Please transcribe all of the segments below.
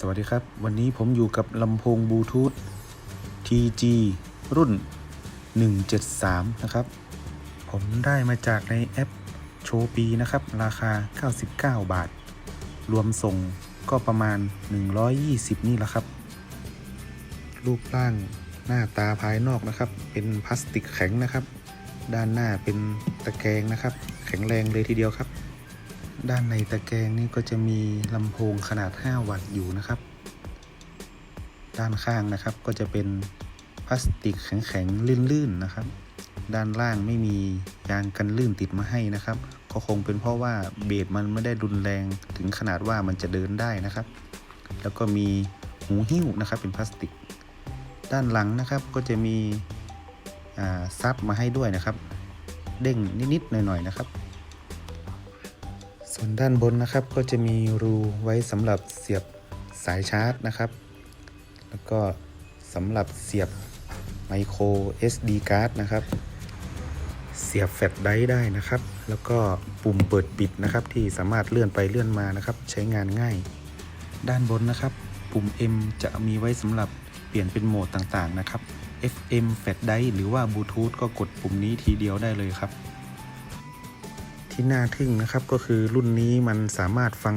สวัสดีครับ วันนี้ผมอยู่กับลำโพงบลูทูธ TG รุ่น 173 นะครับ ผมได้มาจากในแอปโชปีนะครับ ราคา 99 บาท รวมส่งก็ประมาณ 120 นี่แหละครับ รูปร่างหน้าตาภายนอกนะครับ เป็นพลาสติกแข็งนะครับ ด้านหน้าเป็นตะแกรงนะครับ แข็งแรงเลยทีเดียวครับ ด้านในตะแกรงนี่ก็จะมีลำโพงขนาด 5 วัตต์อยู่นะครับ ด้านข้างนะครับก็จะเป็นพลาสติกแข็งๆลื่นๆนะครับ ด้านล่างไม่มียางกันลื่นติดมาให้นะครับ ก็คงเป็นเพราะว่าเบสมันไม่ได้รุนแรงถึงขนาดว่ามันจะเดินได้นะครับ แล้วก็มีหูหิ้วนะครับเป็นพลาสติก ด้านหลังนะครับก็จะมีซับมาให้ด้วยนะครับ เด้งนิดๆหน่อยๆนะครับ ส่วนด้านบนนะครับก็จะมีรูไว้สำหรับเสียบสายชาร์จนะครับ แล้วก็สำหรับเสียบไมโคร SD card นะครับ เสียบแฟลชไดร์ได้นะครับ แล้วก็ปุ่มเปิดปิดนะครับ ที่สามารถเลื่อนไปเลื่อนมานะครับ ใช้งานง่าย ด้านบนนะครับ ปุ่ม M จะมีไว้สำหรับเปลี่ยนเป็นโหมดต่างๆนะครับ FM แฟลชไดร์หรือว่าบลูทูธก็กดปุ่มนี้ทีเดียวได้เลยครับ ที่น่าทึ่งนะครับ ก็คือรุ่นนี้มันสามารถฟัง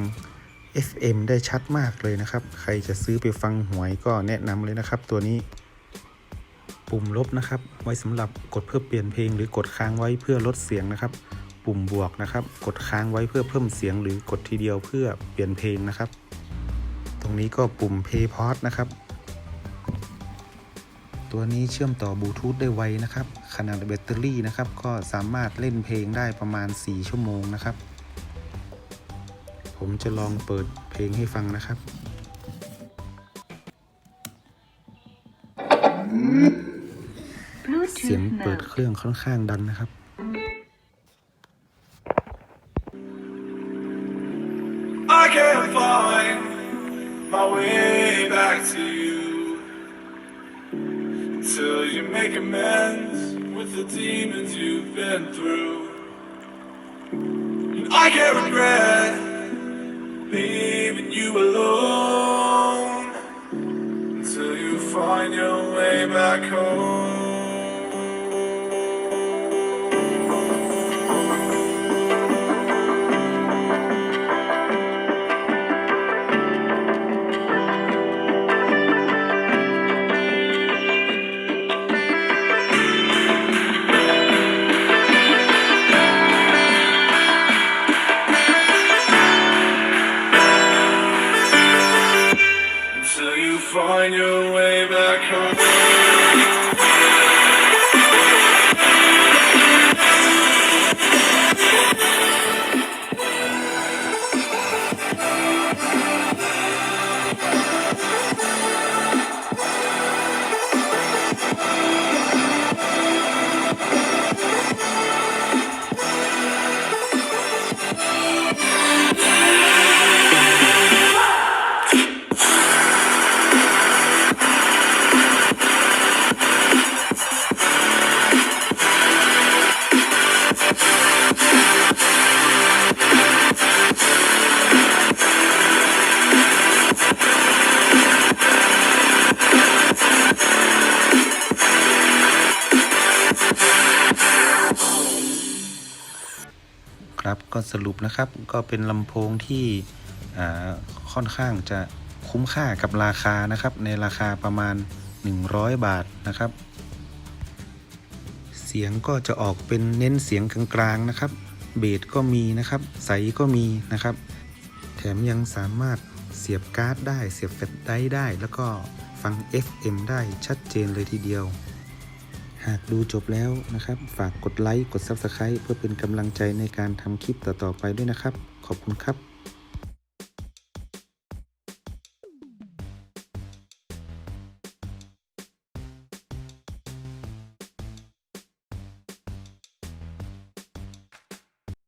FM ได้ชัดมากเลยนะครับ ใครจะซื้อไปฟังหวยก็แนะนำเลยนะครับ ตัวนี้ ปุ่มลบนะครับ ไว้สำหรับกดเพื่อเปลี่ยนเพลง หรือกดค้างไว้เพื่อลดเสียงนะครับ ปุ่มบวกนะครับ กดค้างไว้เพื่อเพิ่มเสียง หรือกดทีเดียวเพื่อเปลี่ยนเพลงนะครับ ตรงนี้ก็ปุ่ม Play Pause นะครับ ตัวนี้เชื่อมต่อบลูทูธได้ไวนะครับ ขนาดแบตเตอรี่นะครับ ก็สามารถเล่นเพลงได้ประมาณ 4 ชั่วโมงนะครับ ผมจะลองเปิดเพลงให้ฟังนะครับ เสียง Bluetooth เปิด mode. เครื่องค่อนข้างดังนะครับ I can't find my way back to you until you make amends with the demons you've been through. And I can't regret leaving you alone until you find your way back home. Find ครับ ก็สรุปนะครับก็เป็นลำโพงที่ค่อนข้างจะคุ้มค่ากับราคานะครับ ในราคาประมาณ 100 บาทนะครับ เสียงก็จะออกเป็นเน้นเสียงกลางๆนะครับ เบสก็มีนะครับ ใสก็มีนะครับ แถมยังสามารถเสียบการ์ดได้ เสียบแฟลชไดรฟ์ได้ แล้วก็ฟัง FM ได้ชัดเจนเลยทีเดียว หากดูจบแล้วนะครับ ฝากกดไลค์ กด Subscribe เพื่อเป็นกำลังใจในการทำคลิปต่อๆไปด้วยนะครับ ขอบคุณครับ